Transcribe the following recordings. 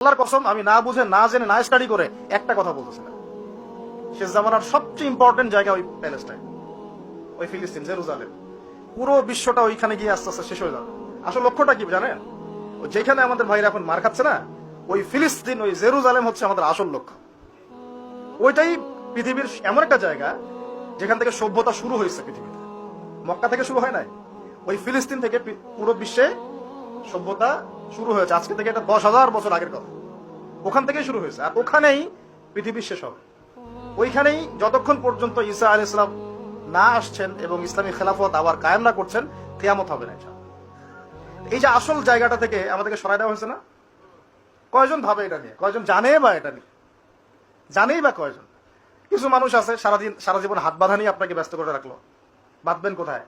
আল্লাহর কসম, আমি না বুঝে, না জেনে, না স্টাডি করে একটা কথা বলতেছি না। শেষ জামানার সবচেয়ে ইম্পর্টেন্ট জায়গা ওই প্যালেস্টাইন ওই ফিলিস্তিন জেরুজালেম পুরো বিশ্বটা ওইখানে গিয়ে আস্তে আস্তে শেষ হয়ে যাবে। আসল লক্ষ্যটা কি জানেন? যেখানে আমাদের ভাইরা এখন মার খাচ্ছে না, ওই ফিলিস্তিন ওই জেরুজালেম হচ্ছে আমাদের আসল লক্ষ্য। ওইটাই পৃথিবীর এমন একটা জায়গা, যেখান থেকে সভ্যতা শুরু হয়েছে পৃথিবীতে। মক্কা থেকে শুরু হয় নাই। ওই ফিলিস্তিন থেকে পুরো বিশ্বে সভ্যতা শুরু হয়েছে। আজকে থেকে এটা দশ হাজার বছর আগের কথা। ওখান থেকেই শুরু হয়েছে। আর ওখানেই পৃথিবীর শেষ হবে। ওইখানেই যতক্ষণ পর্যন্ত ঈসা আল ইসলাম না আসছেন এবং ইসলামী খেলাফত আবার কায়েম না করছেন, কেয়ামত হবে না এই যে আসল জায়গাটা থেকে আমাদেরকে সরাই দেওয়া হয়েছে না? কয়জন ভাবে এটা নিয়ে? কয়জন জানে বা এটা নিয়ে? জানেই বা কয়জন? কিছু মানুষ আছে, সারাদিন সারা জীবন হাত বাঁধা নিয়ে আপনাকে ব্যস্ত করে রাখল। বাঁধবেন কোথায়?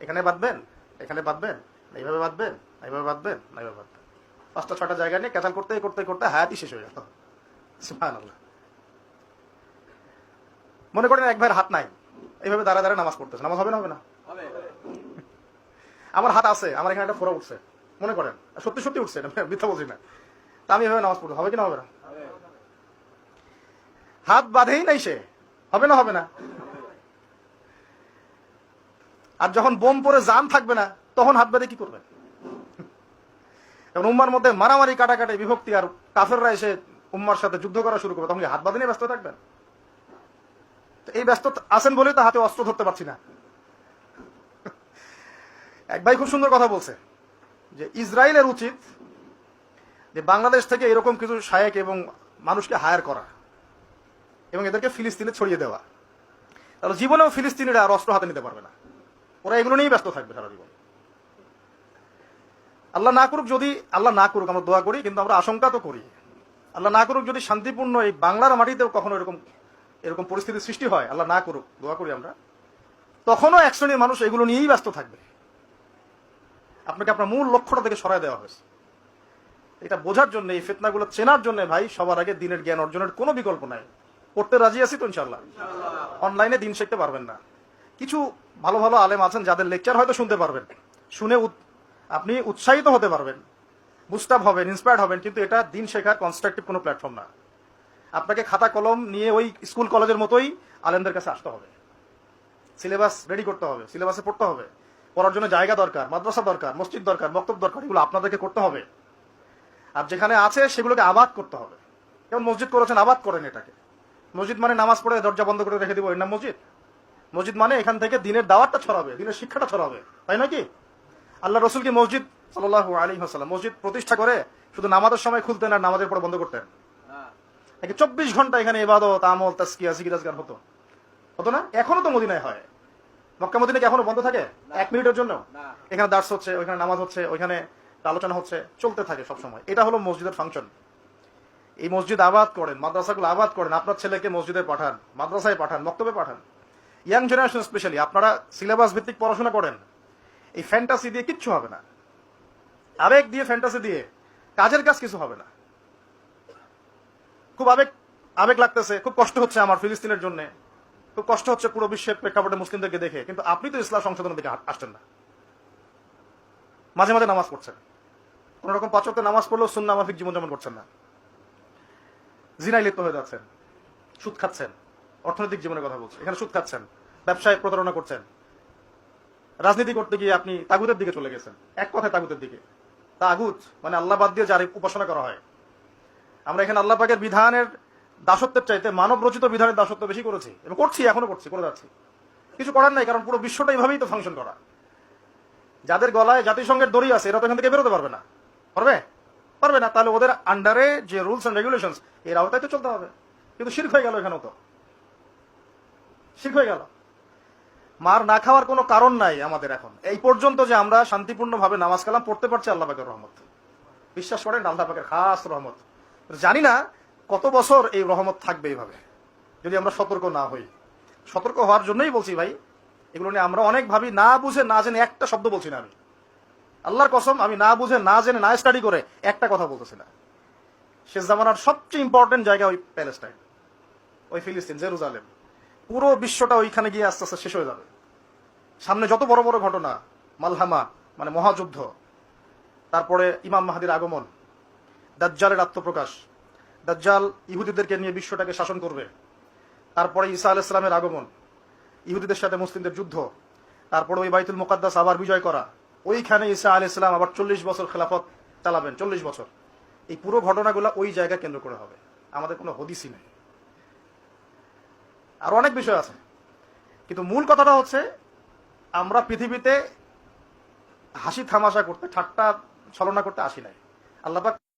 এখানে বাঁধবেন? এখানে বাঁধবেন? এইভাবে বাঁধবেন? এইভাবে বাঁধবেন? এইভাবে বাঁধবেন। পাঁচটা ছটা জায়গা নিয়ে ক্যাচাল করতে করতে করতে হায়াতই শেষ হয়ে গেল মনে করেন এক ভাইয়ের হাত নাই। এইভাবে দাঁড়া দাঁড়া নামাজ পড়তেছে। নামাজ হবে না হবে না? আমার হাত আছে আমার এখানে একটা ফোড়া উঠছে। মনে করেন? সত্যি সত্যি উঠছে মিথ্যা বলছি না। তা আমি এভাবে নামাজ পড়ব। হবে কি না হবে না? হাত বাঁধেই নাই সে। হবে না হবে না? আর যখন বোম পরে জাম থাকবে না তখন হাত বাঁধে কি করবেন? এখন উম্মার মধ্যে মারামারি, কাটাকাটি, বিভক্তি আর কাফেররা এসে উম্মার সাথে যুদ্ধ করা শুরু করবে। তখন হাত বাঁধে ব্যস্ত থাকবেন? এই ব্যস্ত আছেন বলে তো হাতে অস্ত্র ধরতে পারছি না। এক ভাই খুব সুন্দর কথা বলছে যে ইসরায়েলের উচিত যে বাংলাদেশ থেকে এরকম কিছু শায়েক এবং মানুষকে হায়ার করা এবং এদেরকে ফিলিস্তিনে ছড়িয়ে দেওয়া। তাহলে জীবনেও ফিলিস্তিনিরা আর অস্ত্র হাতে নিতে পারবে না। ওরা এগুলো নিয়েই ব্যস্ত থাকবে সারা জীবন। আল্লাহ না করুক যদি আল্লাহ না করুক, আমরা দোয়া করি, কিন্তু আমরা আশঙ্কা তো করি। আল্লাহ না করুক যদি শান্তিপূর্ণ এই বাংলার মাটিতেও কখনো এরকম এরকম পরিস্থিতির সৃষ্টি হয়, আল্লাহ না করুক, দোয়া করি আমরা। তখনও এক শ্রেণির মানুষ এগুলো নিয়েই ব্যস্ত থাকবে। আপনাকে আপনার মূল লক্ষ্যটা থেকে সরাই দেওয়া হয়েছে। এটা বোঝার জন্য, এই ফেতনাগুলো চেনার জন্য ভাই, সবার আগে দিনের জ্ঞান অর্জনের কোনো বিকল্প নাই। পড়তে রাজি আছি তো ইনশাল্লাহ অনলাইনে দিন শিখতে পারবেন না। কিছু ভালো ভালো আলেম আছেন যাদের লেকচার হয়তো শুনতে পারবেন। শুনে আপনি উৎসাহিত হতে পারবেন বুস্টাপ হবেন ইন্সপায়ার্ড হবেন, কিন্তু এটা দিন শেখার কনস্ট্রাকটিভ কোনো প্ল্যাটফর্ম না। আপনাকে খাতা কলম নিয়ে ওই স্কুল কলেজের মতোই আলেমদের কাছে আসতে হবে। সিলেবাস রেডি করতে হবে সিলেবাসে পড়তে হবে। পড়ার জন্য জায়গা দরকার, মাদ্রাসা দরকার, মসজিদ দরকার, বক্তব্য দরকার, এগুলো আপনাদেরকে করতে হবে। আর যেখানে আছে সেগুলোকে আবাদ করতে হবে। যেমন মসজিদ করেছেন, আবাদ করেন এটাকে। মসজিদ মানে নামাজ পড়ে দরজা বন্ধ করে রেখে দিব, এর নাম মসজিদ। মসজিদ মানে এখান থেকে দিনের দাওয়াতটা ছড়াবে, দিনের শিক্ষাটা ছড়াবে, তাই নাকি আল্লাহ রসুল কি মসজিদ সাল্লাহ আলী হাসাল্লাম মসজিদ প্রতিষ্ঠা করে শুধু নামাজের সময় খুলতেন আর নামাজের পরে বন্ধ করতেন। নাকি চব্বিশ ঘণ্টা এখানে এবাদত আমল তাস্কিয়া সিকিরাজগার হতো। হতো না? এখনও তো মদিনায় হয়। মক্কা মদিনা কি এখনও বন্ধ থাকে? এক মিনিটের জন্য? এখানে দার্স হচ্ছে ওইখানে নামাজ হচ্ছে ওইখানে আলোচনা হচ্ছে চলতে থাকে সব সময় এটা হলো মসজিদের ফাংশন। এই মসজিদ আবাদ করেন মাদ্রাসাগুলো আবাদ করেন আপনার ছেলেকে মসজিদে পাঠান মাদ্রাসায় পাঠান মক্তবে পাঠান। ইয়াং জেনারেশন স্পেশালি আপনারা সিলেবাস ভিত্তিক পড়াশোনা করেন এই ফ্যান্টাসি দিয়ে কিচ্ছু হবে না। আবেগ দিয়ে ফ্যান্টাসি দিয়ে কাজের কাজ কিছু হবে না। খুব আবেগ আবেগ লাগতেছে, খুব কষ্ট হচ্ছে আমার ফিলিস্তিনের জন্য। খুব কষ্ট হচ্ছে পুরো বিশ্বের প্রেক্ষাপটে মুসলিমদেরকে দেখে, কিন্তু আপনি তো ইসলাম সংশোধনের দিকে আসছেন না। মাঝে মাঝে নামাজ পড়ছেন। কোন রকম পাচকতে নামাজ পড়লেও সুন্না মাফিক জীবনযাপন করছেন না। জিনায় লিপ্ত হয়ে যাচ্ছেন, সুদ খাচ্ছেন, অর্থনৈতিক জীবনের কথা বলছেন এখানে সুদ খাচ্ছেন, ব্যবসায় প্রতারণা করছেন। রাজনীতি করতে গিয়ে আপনি তাগুতের দিকে চলে গেছেন। এক কথায় তাগুতের দিকে। তাগুত মানে আল্লাহ বাদ দিয়ে যার উপাসনা করা হয়। আমরা এখানে আল্লাহ পাকের বিধানের দাসত্বের চাইতে মানব রচিত বিধানের দাসত্ব বেশি করেছি। এবং করছি, এখনও করছি, করে যাচ্ছি। কিছু করার নাই, কারণ পুরো বিশ্বটা এইভাবেই তো ফাংশন করা। যাদের গলায় জাতিসংঘের দড়ি আছে, এরা তো এখান থেকে বেরোতে পারবে না। পারবে? পারবে না, তাহলে ওদের আন্ডারে যে রুলস অ্যান্ড রেগুলেশন এর আওতায় তো চলতে হবে। কিন্তু শির্ক হয়ে গেল এখানেও তো। শির্ক হয়ে গেল। মার না খাওয়ার কোনো কারণ নাই আমাদের এখন। এই পর্যন্ত যে আমরা শান্তিপূর্ণভাবে নামাজ কালাম পড়তে পারছি আল্লাহ পাকের রহমত। বিশ্বাস করেন আল্লাহ পাকের খাস রহমত। জানি না কত বছর এই রহমত থাকবে এইভাবে, যদি আমরা সতর্ক না হই। সতর্ক হওয়ার জন্যই বলছি ভাই, এগুলো নিয়ে আমরা অনেক ভাবি, না বুঝে না জেনে একটা শব্দ বলছি না আমি। আল্লাহর কসম, আমি না বুঝে, না জেনে, না স্টাডি করে একটা কথা বলতেছি না। শেষ জামানার সবচেয়ে ইম্পর্টেন্ট জায়গা ওই প্যালেস্টাইন, ওই ফিলিস্তিন, জেরুজালেম। পুরো বিশ্বটা ওইখানে গিয়ে আস্তে আস্তে শেষ হয়ে যাবে। সামনে যত বড় বড় ঘটনা, মালহামা মানে মহাযুদ্ধ, তারপরে ইমাম মাহাদির আগমন, দাজ্জালের আত্মপ্রকাশ, দাজ্জাল ইহুদিদেরকে নিয়ে বিশ্বটাকে শাসন করবে, তারপরে ঈসা আল ইসলামের আগমন, ইহুদিদের সাথে মুসলিমদের যুদ্ধ, তারপরে ওই বাইতুল মুকাদ্দাস আবার বিজয় করা, ওইখানে ঈসা আল ইসলাম আবার চল্লিশ বছর খেলাফত চালাবেন, চল্লিশ বছর। এই পুরো ঘটনাগুলো ওই জায়গা কেন্দ্র করে হবে। আমাদের কোনো হদিসই নেই। আর অনেক বিষয় আছে। কিন্তু মূল কথাটা হচ্ছে, আমরা পৃথিবীতে হাসি থামাশা করতে, ঠাট্টা ছলনা করতে আসি নাই। আল্লাহ